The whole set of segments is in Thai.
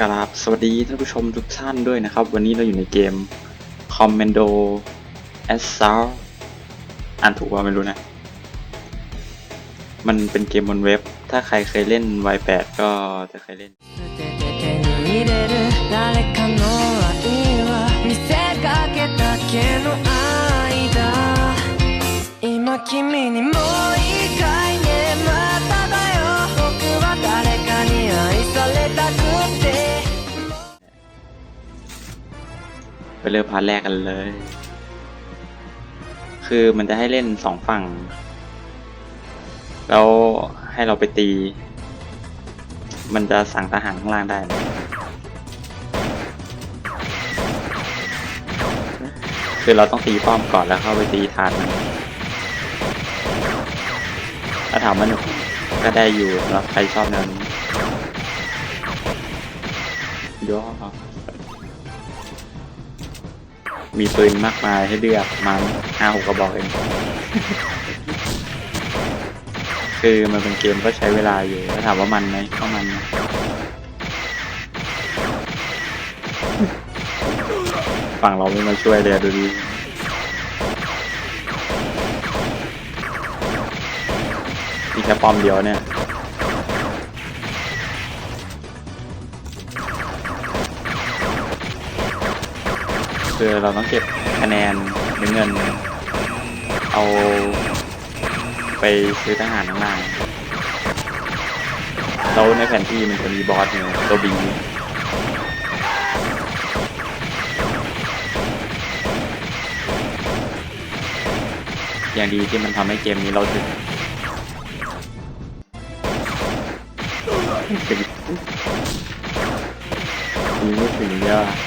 กราบสวัสดีท่านผู้ชมทุกท่านด้วยนะครับ วันนี้เราอยู่ในเกม Commando Assault อ่านถูกว่าไม่รู้นะ มันเป็นเกมบนเว็บ ถ้าใครเคยเล่น Y8 ก็จะเคยเล่น 捨てて手に入れる誰かの愛は見せかけだけの愛だ今君にもう一回 เริ่มพาร์ทแรกกันเลย คือมันจะให้เล่นสองฝั่ง แล้วให้เราไปตี มันจะสั่งทหารข้างล่างได้ คือเราต้องตีป้อมก่อนแล้วเข้าไปตีฐานถ้าถามว่าหนุกก็ได้อยู่สำหรับใครชอบแนวนี้ย่อ มีปืนมากมายให้เลือกประมาห้าหกกระบอกเอง คือมันเป็นเกมก็ใช้เวลาอยู่ถ้าถามว่ามันไหมก็มันนะฝั่งเราไม่มาช่วยเลยดูดิมีแค่ป้อมเดียวเนี่ย คือเราต้องเก็บคะแนนหรือเงิน เอา ไปซื้อทหารข้างล่างแล้วในแผนที่มันจะมีบอสอยู่ตัวบีอย่างดีที่มันทำให้เกมนี้เราถึงถึงมีไม่ถึงเยอะ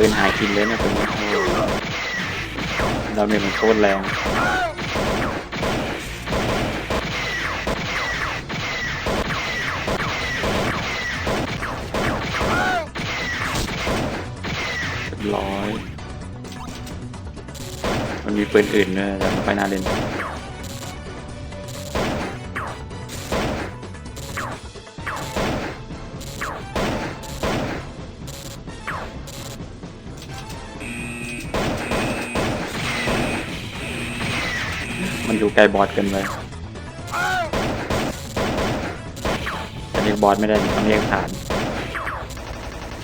ปืนหายกินเลยนะปืนนี้โอ้โหดาเมจมันโคตรแรงร้อย มันมีปืนอื่นด้วยแต่ไม่ค่อยน่าเล่น มันอยู่ไกลบอสเกินไปจะเรียกบอสไม่ได้ต้องเรียกฐาน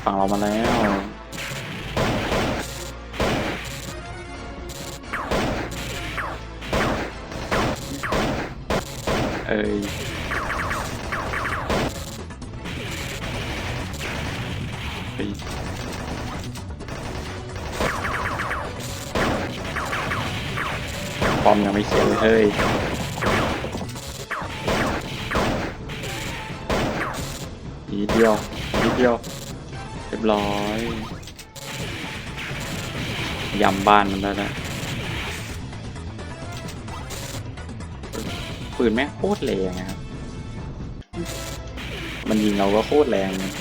ฝั่งเรามาแล้วเอ้ยเฮ้ ปอมยังไม่เขียนเลยเฮ้ยนิดเดียวนิดเดียวเรียบร้อยยำบ้านมันได้แล้วปืนแม่งโคตรแรงนะครับ มันยิงเราก็โคตรแรงเลย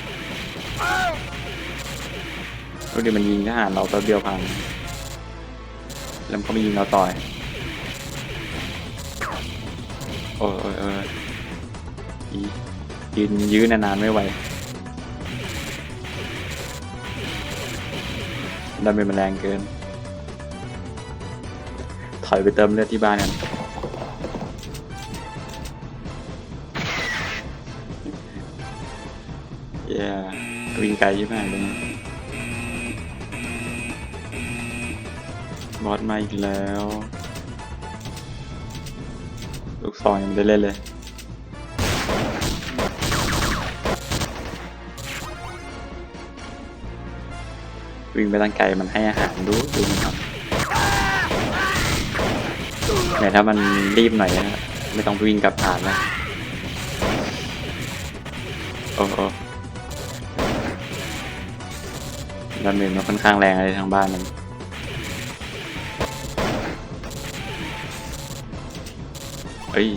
ดูดิมันยิงทหารเราแป๊บเดียวพัง แล้วมันก็มายิงเราต่อย อ้ยโอ้ยโอ้ยอียืนยื้อนานๆไม่ไหวดาเมจมันแรงเกิน ถอยไปเติมเลือดที่บ้านกันเย้วิ่งไกลยิ่งมากเลยบอสมาอีกแล้ว ลูกซองยังไม่ได้เล่นเลยวิ่งไปตั้งไกลมันให้อาหารดูดูมันทำแต่ถ้ามันรีบหน่อยนะไม่ต้องวิ่งกลับฐานแล้วโอ้โหดาเมจมันค่อนข้างแรงเลยทางบ้านมัน เฮ้ย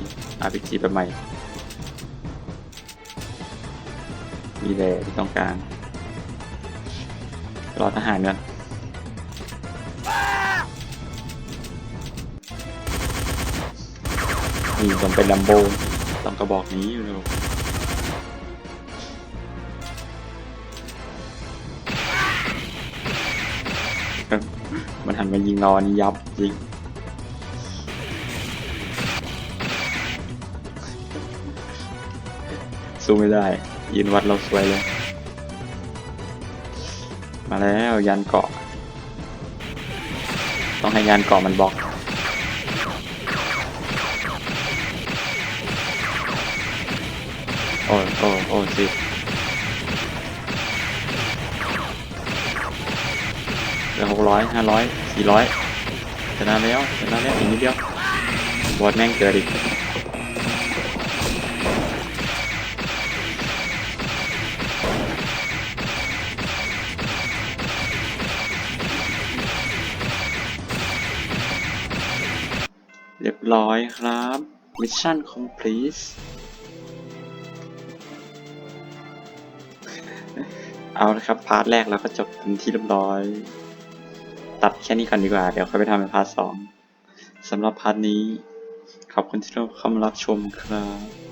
RPG แบบใหม่มีแหละที่ต้องการรอทหารกันนี่ต้องเป็นลัมโบต้องกระบอกนี้อยู่เร็วมันหันมายิงเราอันนี้ยับจริง สู้ไม่ได้ ยืนวัดเราสวยเลย มาแล้วยันเกาะ ต้องให้ยันเกาะมันบล็อกโอ้โอ้โอ้สิเหลือหกร้อยห้าร้อยสี่ร้อยชนะแล้วชนะแล้วอีกนิดเดียวบอสแม่งเกิดอีก ร้อยครับมิชชั่น complete เอาละครับพาร์ทแรกเราก็จบเป็นที่เรียบร้อย ตัดแค่นี้ก่อนดีกว่า เดี๋ยวค่อยไปทำเป็นพาร์ทสองสำหรับพาร์ทนี้ ขอบคุณที่เข้ามารับชมครับ